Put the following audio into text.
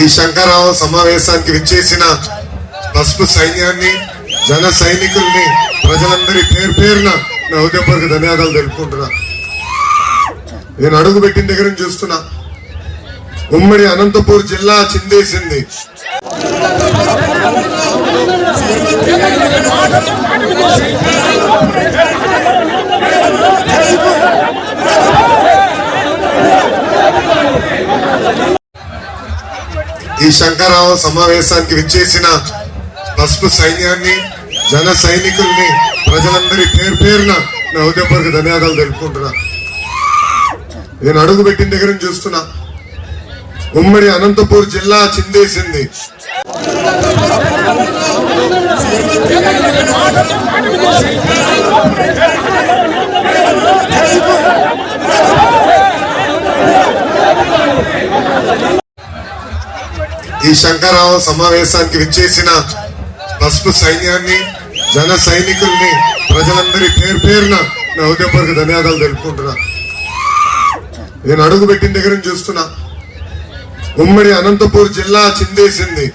ఈ శంకరావ సమావేశానికి విచ్చేసిన పసుపు సైన్యాన్ని జన సైనికుల్ని ప్రజలందరి పేరు పేరున నా ధన్యవాదాలు తెలుపుకుంటున్నా. నేను అడుగు పెట్టిన దగ్గర నుంచి చూస్తున్నా. ఉమ్మడి అనంతపూర్ జిల్లా చిందేసింది. ఈ శంకరావ సమావేశానికి విచ్చేసిన పసుపు సైన్యాన్ని జన సైనికుల్ని ప్రజలందరి పేరు పేరున నా హృదయపూర్వక ధన్యవాదాలు తెలుపుకుంటున్నా. నేను అడుగు పెట్టిన దగ్గర నుంచి చూస్తున్నా. ఉమ్మడి అనంతపూర్ జిల్లా చిందేసింది. ఈ శంకరరావు సమావేశానికి విచ్చేసిన పసుపు సైన్యాన్ని జన సైనికుల్ని ప్రజలందరి పేరు పేరున నా ధన్యవాదాలు తెలుపుకుంటున్నా. నేను అడుగు పెట్టిన దగ్గర నుంచి చూస్తున్నా. ఉమ్మడి అనంతపూర్ జిల్లా చిందేసింది.